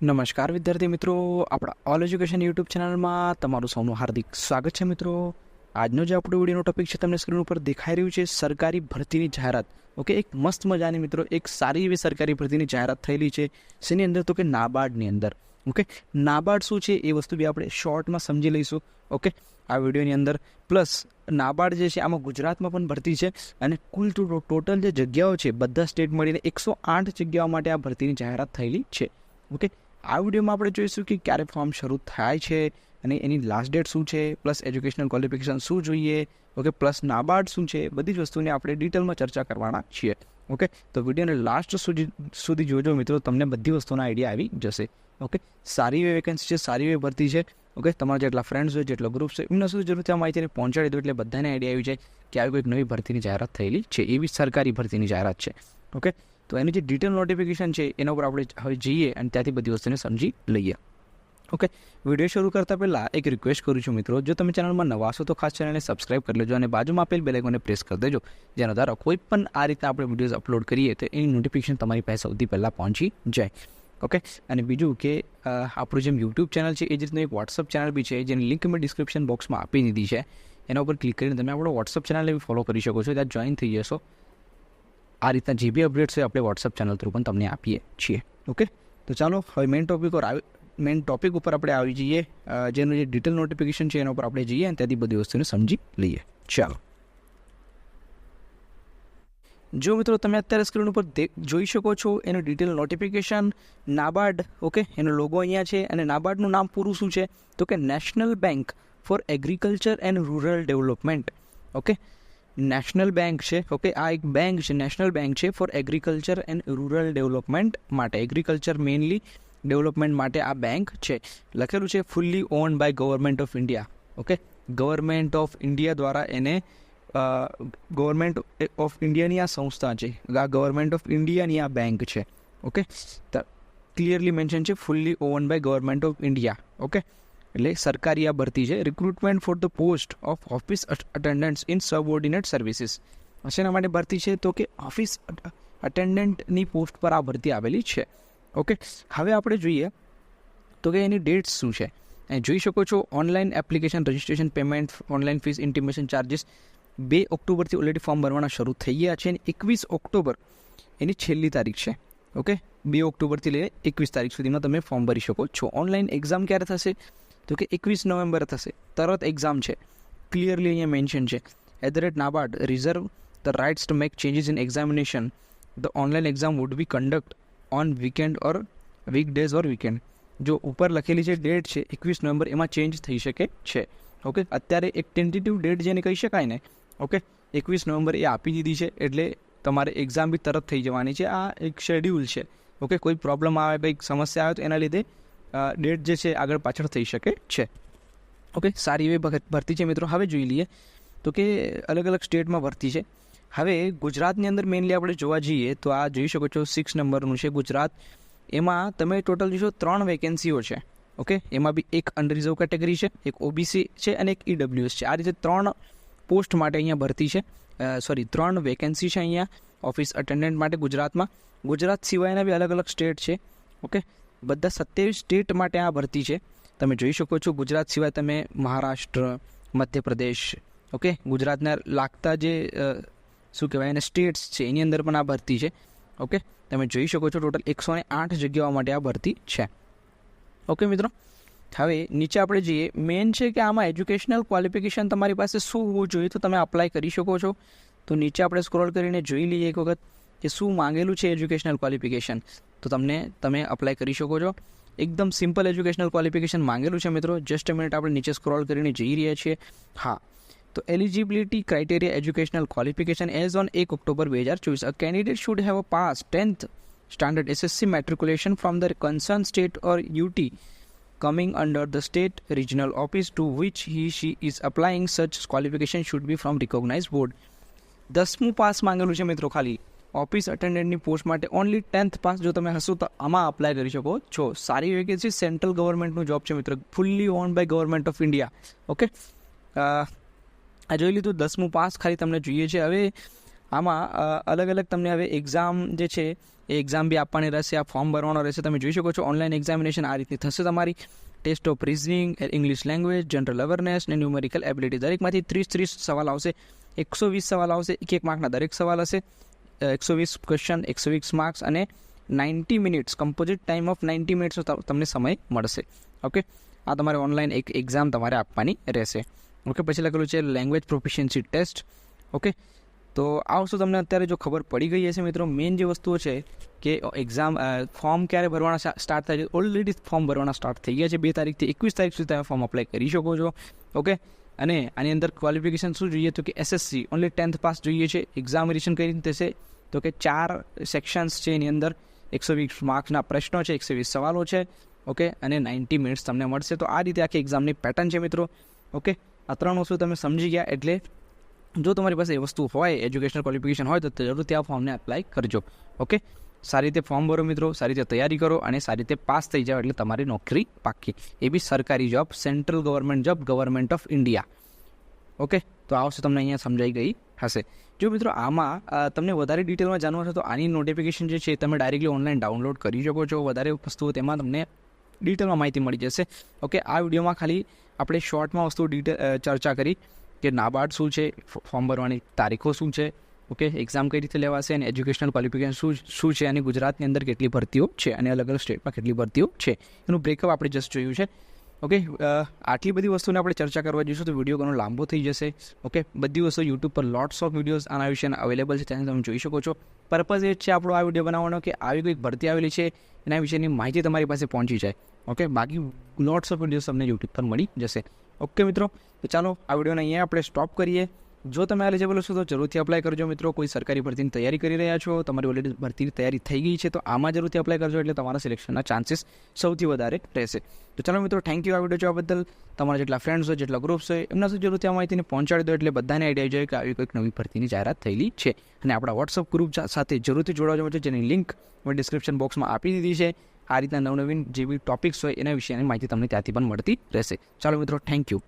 નમસ્કાર વિદ્યાર્થી મિત્રો. આપણા ઓલ એજ્યુકેશન યુટ્યુબ ચેનલમાં તમારું સૌનું હાર્દિક સ્વાગત છે મિત્રો. આજનો જે આપણો વિડીયોનો ટોપિક છે તમને સ્ક્રીન ઉપર દેખાઈ રહ્યું છે, સરકારી ભરતીની જાહેરાત. ઓકે, એક મસ્ત મજાની મિત્રો, એક સારી એવી સરકારી ભરતીની જાહેરાત થયેલી છે. શેની અંદર તો કે નાબાર્ડની અંદર. ઓકે, નાબાર્ડ શું છે એ વસ્તુ બી આપણે શોર્ટમાં સમજી લઈશું. ઓકે, આ વિડીયોની અંદર. પ્લસ નાબાર્ડ જે છે આમાં ગુજરાતમાં પણ ભરતી છે અને કુલ ટોટલ જે જગ્યાઓ છે, બધા સ્ટેટ મળીને એકસો આઠ જગ્યાઓ માટે આ ભરતીની જાહેરાત થયેલી છે. ઓકે આ વિડીયોમાં આપણે જોઈશું કે ક્યારે ફોર્મ શરૂ થાય છે અને એની લાસ્ટ ડેટ શું છે પ્લસ એજ્યુકેશનલ ક્વોલિફિકેશન શું જોઈએ ઓકે પ્લસ નાબાર્ડ શું છે, બધી જ વસ્તુની આપણે ડિટેલમાં ચર્ચા કરવાના છીએ ઓકે તો વિડીયોને લાસ્ટ સુધી સુધી જોજો મિત્રો, તમને બધી વસ્તુના આઈડિયા આવી જશે ઓકે સારી એવી વેકેન્સી છે, સારી એવી ભરતી છે ઓકે તમારા જેટલા ફ્રેન્ડ્સ હોય, જેટલો ગ્રુપ છે એમના સુધી જરૂરથી આ માહિતીને પહોંચાડી દો એટલે બધાને આઈડિયા આવી જાય કે આવી કોઈક નવી ભરતીની જાહેરાત થયેલી છે, એવી સરકારી ભરતીની જાહેરાત છે ઓકે તો એની જે ડિટેલ નોટિફિકેશન છે, એના ઉપર આપણે હવે જઈએ અને ત્યાંથી બધી વસ્તુને સમજી લઈએ. ઓકે વીડિયો શરૂ કરતા પહેલાં એક રિક્વેસ્ટ કરું છું મિત્રો. જો તમે ચેનલમાં નવા છો તો ખાસ ચેનલને સબસ્ક્રાઇબ કરી લેજો અને બાજુમાં આપેલ બેલેકોને પ્રેસ કરી દેજો. જેના દ્વારા કોઈ પણ આ રીતના આપણે વિડીયોઝ અપલોડ કરીએ તો એની નોટિફિકેશન તમારી પાસે સૌથી પહેલાં પહોંચી જાય. ઓકે અને બીજું કે આપણું જેમ યુટ્યુબ ચેનલ છે, એ જ રીતનું એક વોટ્સઅપ ચેનલ બી છે, જેની લિંક મેં ડિસ્ક્રિપ્શન બોક્સમાં આપી દીધી છે. એના ઉપર ક્લિક કરીને તમે આપણો વોટ્સઅપ ચેનલને બી ફોલો કરી શકો છો. ત્યાં જોઈન થઈ જશો. આ રીતના જે બી અપડેટ્સ છે, આપણે વોટ્સઅપ ચેનલ થ્રુ પણ તમને આપીએ છીએ. ઓકે તો ચાલો, હવે મેઇન ટોપિક પર આવી મેઇન ટોપિક ઉપર આપણે આવી જઈએ. જેનું જે ડિટેલ નોટિફિકેશન છે, એના ઉપર આપણે જઈએ અને ત્યાંથી બધી વસ્તુને સમજી લઈએ. ચાલો. જો મિત્રો, તમે અત્યારે સ્ક્રીન ઉપર જોઈ શકો છો, એનું ડિટેલ નોટિફિકેશન નાબાર્ડ ઓકે એનો લોગો અહીંયા છે અને નાબાર્ડનું નામ પૂરું શું છે? તો કે national bank for agriculture and rural development okay national bank છે. ઓકે આ એક બેંક છે, નેશનલ બેંક છે for agriculture and rural development માટે. એગ્રીકલ્ચર મેઇનલી ડેવલપમેન્ટ માટે આ બેંક છે. લખેલું છે fully owned by government of India okay government of India દ્વારા એને ગવર્મેન્ટ ઓફ ઇન્ડિયાની આ સંસ્થા છે. આ ગવર્મેન્ટ ઓફ ઇન્ડિયાની આ બેંક છે. ઓકે ક્લિયરલી મેન્શન છે fully owned by government of India okay એટલે સરકારી આ ભરતી છે. Recruitment for the post of office attendants in subordinate services શેના માટે ભરતી છે? તો કે ઓફિસ અટેન્ડન્ટની પોસ્ટ પર આ ભરતી આવેલી છે. ઓકે હવે આપણે જોઈએ તો કે એની ડેટ્સ શું છે? એ જોઈ શકો છો online application registration payment online fees intimation charges બે ઓક્ટોબરથી ઓલરેડી ફોર્મ ભરવાના શરૂ થઈ ગયા છે અને એકવીસ ઓક્ટોબર એની છેલ્લી તારીખ છે. ઓકે બે ઓક્ટોબરથી લઈને એકવીસ તારીખ સુધીમાં તમે ફોર્મ ભરી શકો છો. ઓનલાઈન એક્ઝામ ક્યારે થશે? તો કે એકવીસ નવેમ્બર થશે. તરત એક્ઝામ છે. ક્લિયરલી અહીંયા મેન્શન છે. At the rate NABARD reserve the rights to make changes in examination the online exam would be conduct on weekend or week days or weekend જો ઉપર લખેલી જે ડેટ છે, એકવીસ નવેમ્બર, એમાં ચેન્જ થઈ શકે છે. ઓકે અત્યારે એક ટેન્ટેટિવ ડેટ જેને કહી શકાય ને ઓકે એકવીસ નવેમ્બર એ આપી દીધી છે, એટલે તમારે એક્ઝામ બી તરત થઈ જવાની છે. આ એક શેડ્યુલ છે. ઓકે કોઈ પ્રોબ્લેમ આવે, કંઈક સમસ્યા આવે તો એના લીધે ડેટ જે છે આગળ પાછળ થઈ શકે છે. ઓકે, સારી એવી ભરતી છે મિત્રો. હવે જોઈ લઈએ તો કે અલગ અલગ સ્ટેટમાં ભરતી છે. હવે ગુજરાતની અંદર મેઇનલી આપણે જોવા જઈએ તો આ જોઈ શકો છો સિક્સ નંબરનું છે ગુજરાત. એમાં તમે ટોટલ જોશો ત્રણ વેકેન્સીઓ છે. ઓકે, એમાં બી એક અનરિઝર્વ કેટેગરી છે, એક ઓબીસી છે અને એક ઈડબ્લ્યુએસ છે. આ રીતે ત્રણ પોસ્ટ માટે અહીંયા ભરતી છે. સોરી ત્રણ વેકેન્સી છે અહીંયા ઓફિસ અટેન્ડન્ટ માટે ગુજરાતમાં. ગુજરાત સિવાયના બી અલગ અલગ સ્ટેટ છે. ઓકે બધા સત્યાવીસ સ્ટેટ માટે આ ભરતી છે. તમે જોઈ શકો છો ગુજરાત સિવાય તમે મહારાષ્ટ્ર, મધ્યપ્રદેશ ઓકે ગુજરાતના લાગતા જે શું કહેવાય, એને સ્ટેટ્સ છે, એની અંદર પણ આ ભરતી છે ઓકે તમે જોઈ શકો છો ટોટલ એકસો ને આઠ જગ્યાઓ માટે આ ભરતી છે. ઓકે મિત્રો? હવે નીચે આપણે જઈએ. મેઇન છે કે આમાં એજ્યુકેશનલ ક્વોલિફિકેશન તમારી પાસે શું હોવું જોઈએ તો તમે અપ્લાય કરી શકો છો. તો નીચે આપણે સ્ક્રોલ કરીને જોઈ લઈએ એક વખત. કે શું માંગેલું છે એજ્યુકેશનલ ક્વોલિફિકેશન તો તમને, તમે અપ્લાય કરી શકો છો. એકદમ સિમ્પલ એજ્યુકેશનલ ક્વોલિફિકેશન માંગેલું છે મિત્રો. જસ્ટ મિનિટ આપણે નીચે સ્ક્રોલ કરીને જઈ રહ્યા છીએ. હા. તો eligibility criteria educational qualification as on એક ઓક્ટોબર બે હજાર ચોવીસ. A candidate should have a pass tenth standard SSC matriculation from the concern state or UT coming under the state regional office to which he, she is applying. Such qualification should be from recognized board. દસમું pass માંગેલું છે મિત્રો ખાલી. Office અટેન્ડન્ટની post માટે only tenth pass જો તમે હશો તો આમાં અપ્લાય કરી શકો. છો સારી વેકેન્સી સેન્ટ્રલ ગવર્મેન્ટનું જોબ છે મિત્રો fully owned by government of India okay આ જોઈ લીધું, દસમું પાસ ખાલી તમને જોઈએ છે. હવે આમાં અલગ અલગ તમને હવે એક્ઝામ જે છે, એ એક્ઝામ બી આપવાની રહેશે. આ ફોર્મ ભરવાનો રહેશે. તમે જોઈ શકો છો ઓનલાઈન એક્ઝામિનેશન આ રીતની થશે તમારી. Test of reasoning English language general awareness ને ન્યુમેરિકલ એબિલિટી દરેકમાંથી ત્રીસ ત્રીસ સવાલ આવશે. એકસો વીસ સવાલ આવશે. એક એક માર્કના દરેક સવાલ હશે. એકસો વીસ ક્વેશ્ચન એકસો વીસ માર્ક્સ અને ninety minutes composite time of ninety મિનિટ્સનો તમને સમય મળશે. ઓકે આ તમારે ઓનલાઈન એક એક્ઝામ તમારે આપવાની રહેશે. ઓકે પછી લખેલું છે લેંગ્વેજ પ્રોફિશિયન્સી ટેસ્ટ ઓકે તો આ વસ્તુ તમને અત્યારે જો ખબર પડી ગઈ હશે મિત્રો મેઇન જે વસ્તુઓ છે કે એક્ઝામ ફોર્મ ક્યારે ભરવાના સ્ટાર્ટ થાય છે ઓલરેડી ફોર્મ ભરવાના સ્ટાર્ટ થઈ ગયા છે. બે તારીખથી એકવીસ તારીખ સુધી તમે ફોર્મ અપ્લાય કરી શકો છો. ઓકે અને આની અંદર ક્વોલિફિકેશન શું જોઈએ તો કે એસએસસી ઓનલી ટેન્થ પાસ જોઈએ છે. એક્ઝામિનેશન કઈ રીતે થશે? તો કે ચાર સેક્શન્સ છે એની અંદર. એકસો વીસ માર્ક્સના પ્રશ્નો છે, એકસો વીસ સવાલો છે, ઓકે? અને નાઇન્ટી મિનિટ્સ તમને મળશે. તો આ રીતે આખી એક્ઝામની પેટર્ન છે મિત્રો, ઓકે? આ ત્રણ વસ્તુ તમે સમજી ગયા, એટલે જો તમારી પાસે એ વસ્તુ હોય એજ્યુકેશનલ ક્વોલિફિકેશન હોય, તો જરૂરથી આ ફોર્મને એપ્લાય કરજો, ઓકે? સારી રીતે ફોર્મ ભરો મિત્રો, સારી રીતે તૈયારી કરો અને સારી રીતે પાસ થઈ જાઓ એટલે તમારી નોકરી પાકી એ બી સરકારી job central government job government of India okay તો આ વસ્તુ તમને અહીંયા સમજાઈ ગઈ હશે. જો મિત્રો આમાં તમને વધારે ડિટેલમાં જાણવું હશે તો આની નોટિફિકેશન જે છે તમે ડાયરેક્ટલી ઓનલાઈન ડાઉનલોડ કરી શકો છો. વધારે વસ્તુઓ તેમાં તમને ડિટેલમાં માહિતી મળી જશે. ઓકે આ વિડીયોમાં ખાલી આપણે શોર્ટમાં વસ્તુ ડિટેલ ચર્ચા કરી કે નાબાર્ડ શું છે ફોર્મ ભરવાની તારીખો શું છે ઓકે એક્ઝામ કઈ રીતે લેવાશે અને એજ્યુકેશનલ ક્વોલિફિકેશન શું શું છે અને ગુજરાતની અંદર કેટલી ભરતીઓ છે અને અલગ અલગ સ્ટેટમાં કેટલી ભરતીઓ છે? એનું બ્રેકઅપ આપણે જસ્ટ જોયું છે. ઓકે આટલી બધી વસ્તુને આપણે ચર્ચા કરવા જઈશું તો વીડિયો ઘણો લાંબો થઈ જશે. ઓકે, બધી વસ્તુ યુટ્યુબ પર લોટ્સ ઓફ વિડીયોઝ આના વિશે અવેલેબલ છે, તેને તમે જોઈ શકો છો. પર્પઝ એ છે આપણો આ વીડિયો બનાવવાનો કે આવી કોઈક ભરતી આવેલી છે, એના વિશેની માહિતી તમારી પાસે પહોંચી જાય. ઓકે, બાકી લોટ્સ ઓફ વિડીયોઝ તમને યુટ્યુબ પર મળી જશે. ઓકે મિત્રો, તો ચાલો આ વિડીયોને અહીંયા આપણે સ્ટોપ કરીએ. જો તમે એલિજિબલ છો તો જરૂરથી અપ્લાય કરજો મિત્રો. કોઈ સરકારી ભરતીની તૈયારી કરી રહ્યા છો, તમારી ઓલરેડી ભરતીની તૈયારી થઈ ગઈ છે, તો આમાં જરૂરથી અપ્લાય કરજો એટલે તમારા સિલેક્શનના ચાન્સીસ સૌથી વધારે રહેશે. તો ચાલો મિત્રો થેન્ક યુ આ વીડિયો જોવા બદલ. તમારા જેટલા ફ્રેન્ડ્સ હોય, જેટલા ગ્રુપ્સ હોય, એમના સુધી જરૂરથી આ માહિતીને પહોંચાડી દો એટલે બધાને આઈડિયા જાય કે આવી કોઈક નવી ભરતીની જાહેરાત થયેલી છે. અને આપણા વોટ્સઅપ ગ્રુપ સાથે જરૂરથી જોડાવા છે, જેની લિંક મેં ડિસ્ક્રિપ્શન બોક્સમાં આપી દીધી છે. આ રીતના નવનવીન જે બી ટોપિક્સ હોય, એના વિશેની માહિતી તમને ત્યાંથી પણ મળતી રહેશે. ચાલો મિત્રો થેન્ક યુ